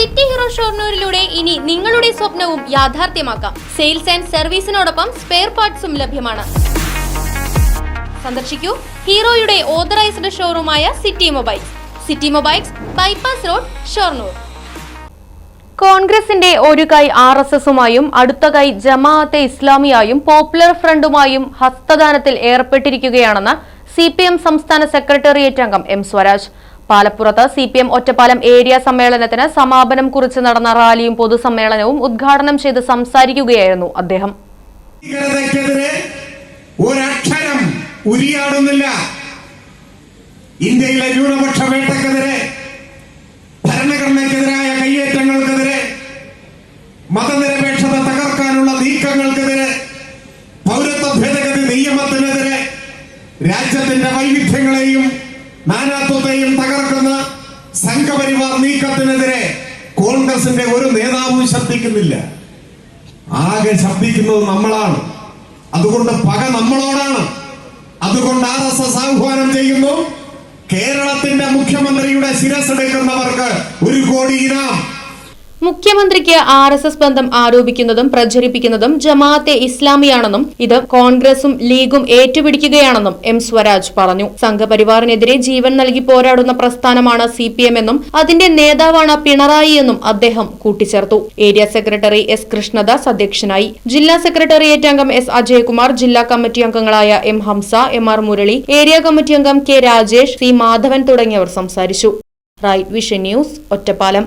City hero ഷോർണൂരിലൂടെ ഇനി നിങ്ങളുടെ സ്വപ്നവും യാഥാർത്ഥ്യമാക്കാം. സെയിൽസ് ആൻഡ് സർവീസിനോടൊപ്പം സ്പെയർ പാർട്സും ലഭ്യമാണ്. സന്ദർശിക്കൂ ഹീറോയുടെ authorised ഷോറൂമായ city mobiles. City mobiles bypass road Shoranur. കോൺഗ്രസിന്റെ ഒരു കൈ ആർ എസ് എസുമായും അടുത്ത കൈ ജമാഅത്തെ ഇസ്ലാമിയായും പോപ്പുലർ ഫ്രണ്ടുമായും ഹസ്തദാനത്തിൽ ഏർപ്പെട്ടിരിക്കുകയാണെന്ന് സി പി എം സംസ്ഥാന സെക്രട്ടേറിയറ്റ് അംഗം എം സ്വരാജ്. പാലപ്പുറത്ത് C P M Ottapalam area സമ്മേളനത്തിന് സമാപനം കുറിച്ച് നടന്ന റാലിയും പൊതുസമ്മേളനവും ഉദ്ഘാടനം ചെയ്ത് സംസാരിക്കുകയായിരുന്നു അദ്ദേഹം. ഉരിയാടുന്നില്ല. ഇന്ത്യയിലെ ന്യൂനപക്ഷ വേട്ടക്കെതിരെ ഭരണഘടനയ്ക്കെതിരായ കയ്യേറ്റങ്ങൾക്കെതിരെ മതനിരപേക്ഷത തകർക്കാനുള്ള നീക്കങ്ങൾക്കെതിരെ പൗരത്വ ഭേദഗതി നിയമത്തിനെതിരെ രാജ്യത്തിന്റെ വൈവിധ്യങ്ങളെയും നാനാത്വത്തെയും തകർക്കുന്ന സംഘപരിവാർ നീക്കത്തിനെതിരെ കോൺഗ്രസിന്റെ ഒരു നേതാവും ശബ്ദിക്കുന്നില്ല. ആകെ ശബ്ദിക്കുന്നത് നമ്മളാണ്. അതുകൊണ്ട് പക നമ്മളോടാണ്. അതുകൊണ്ട് ആർ എസ് എസ് ആഹ്വാനം ചെയ്യുന്നു. കേരളത്തിന്റെ മുഖ്യമന്ത്രിയുടെ ശിരസ്സെടുക്കുന്നവർക്ക് ഒരു കോടി ഇനാം. മുഖ്യമന്ത്രിക്ക് ആർ എസ് എസ് ബന്ധം ആരോപിക്കുന്നതും പ്രചരിപ്പിക്കുന്നതും ജമാഅത്തെ ഇസ്ലാമിയാണെന്നും ഇത് കോൺഗ്രസും ലീഗും ഏറ്റുപിടിക്കുകയാണെന്നും എം സ്വരാജ് പറഞ്ഞു. സംഘപരിവാറിനെതിരെ ജീവൻ നൽകി പോരാടുന്ന പ്രസ്ഥാനമാണ് സി പി എം എന്നും അതിന്റെ നേതാവാണ് പിണറായി എന്നും അദ്ദേഹം കൂട്ടിച്ചേർത്തു. ഏരിയ സെക്രട്ടറി എസ് കൃഷ്ണദാസ് അധ്യക്ഷനായി. ജില്ലാ സെക്രട്ടേറിയറ്റ് അംഗം എസ് അജയകുമാർ ജില്ലാ കമ്മിറ്റി അംഗങ്ങളായ M Hamza M R Murali area committee അംഗം കെ രാജേഷ് സി മാധവൻ തുടങ്ങിയവർ സംസാരിച്ചു. Right vision news Ottapalam.